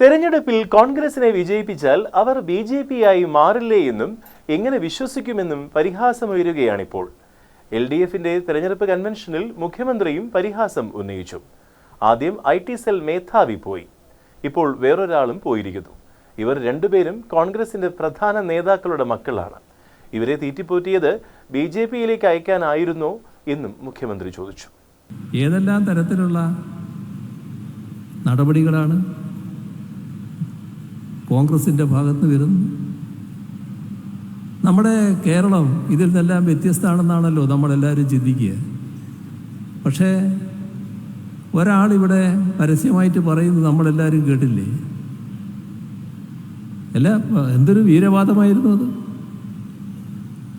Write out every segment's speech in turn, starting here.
തെരഞ്ഞെടുപ്പിൽ കോൺഗ്രസിനെ വിജയിപ്പിച്ചാൽ അവർ ബി ജെ പി ആയി മാറില്ലേ എന്നും എങ്ങനെ വിശ്വസിക്കുമെന്നും പരിഹാസമുയരുകയാണിപ്പോൾ. എൽ ഡി എഫിന്റെ തെരഞ്ഞെടുപ്പ് കൺവെൻഷനിൽ മുഖ്യമന്ത്രിയും പരിഹാസം ഉന്നയിച്ചു. ആദ്യം ഐ ടി സെൽ മേധാവി പോയി. ഇപ്പോൾ വേറൊരാളും പോയിരിക്കുന്നു. ഇവർ രണ്ടുപേരും കോൺഗ്രസിന്റെ പ്രധാന നേതാക്കളുടെ മക്കളാണ്. ഇവരെ തീറ്റിപ്പോറ്റിയത് ബി ജെ പിയിലേക്ക് അയക്കാനായിരുന്നോ എന്നും മുഖ്യമന്ത്രി ചോദിച്ചു. ഏതെല്ലാം തരത്തിലുള്ള നടപടികളാണ് കോൺഗ്രസിന്റെ ഭാഗത്ത് വരുന്നു. നമ്മുടെ കേരളം ഇതിൽ നിന്നെല്ലാം വ്യത്യസ്തമാണെന്നാണല്ലോ നമ്മളെല്ലാവരും ചിന്തിക്കുക. പക്ഷേ ഒരാളിവിടെ പരസ്യമായിട്ട് പറയുന്നത് നമ്മളെല്ലാവരും കേട്ടില്ലേ? അല്ല എന്തൊരു വീരവാദമായിരുന്നു അത്?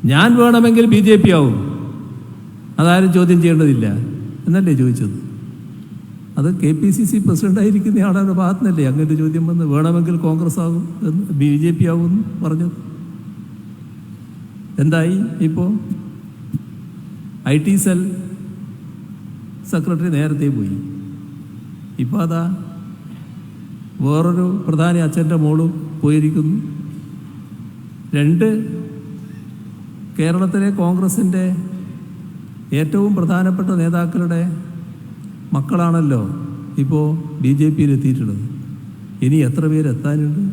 ഞാൻ വേണമെങ്കിൽ ബി ജെ പി ആവും. അതാരും ചോദ്യം ചെയ്യേണ്ടതില്ല എന്നല്ലേ ചോദിച്ചത്? അത് കെ പി സി സി പ്രസിഡന്റായിരിക്കുന്ന ആളുടെ ഭാഗത്തുനിന്നല്ലേ അങ്ങനൊരു ചോദ്യം വന്ന് വേണമെങ്കിൽ കോൺഗ്രസ് ആകും എന്ന് ബി ജെ പി ആകും എന്ന് പറഞ്ഞത്. എന്തായി ഇപ്പോൾ ഐ ടി സെൽ സെക്രട്ടറി നേരത്തെ പോയി. ഇപ്പോൾ അതാ വേറൊരു പ്രധാന അച്ഛന്റെ മോളും പോയിരിക്കുന്നു. രണ്ട് കേരളത്തിലെ കോൺഗ്രസിന്റെ ഏറ്റവും പ്രധാനപ്പെട്ട നേതാക്കളുടെ മക്കളാണല്ലോ. ഇപ്പോൾ ബി ജെ പിയിൽ എത്തിയിട്ടുള്ളത് ഇനി എത്ര പേര് എത്താനുണ്ട്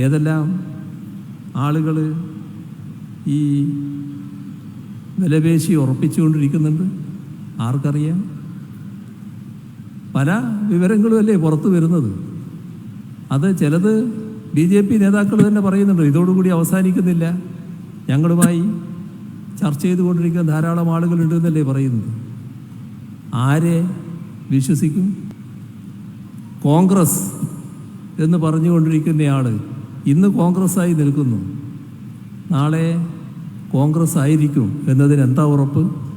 ഏതെല്ലാം ആളുകൾ ഈ വിലപേശി ഉറപ്പിച്ചുകൊണ്ടിരിക്കുന്നുണ്ട്? ആർക്കറിയാം? പല വിവരങ്ങളും അല്ലേ പുറത്തു വരുന്നത്. അത് ചിലത് ബി ജെ പി നേതാക്കൾ തന്നെ പറയുന്നുണ്ട്. ഇതോടുകൂടി അവസാനിക്കുന്നില്ല. ഞങ്ങളുമായി ചർച്ച ചെയ്തുകൊണ്ടിരിക്കുന്ന ധാരാളം ആളുകളുണ്ട് എന്നല്ലേ പറയുന്നത്. ആരെ വിശ്വസിക്കും? കോൺഗ്രസ് എന്ന് പറഞ്ഞുകൊണ്ടിരിക്കുന്നയാൾ ഇന്ന് കോൺഗ്രസ്സായി നിൽക്കുന്നു. നാളെ കോൺഗ്രസ് ആയിരിക്കും എന്നതിന് എന്താ ഉറപ്പ്?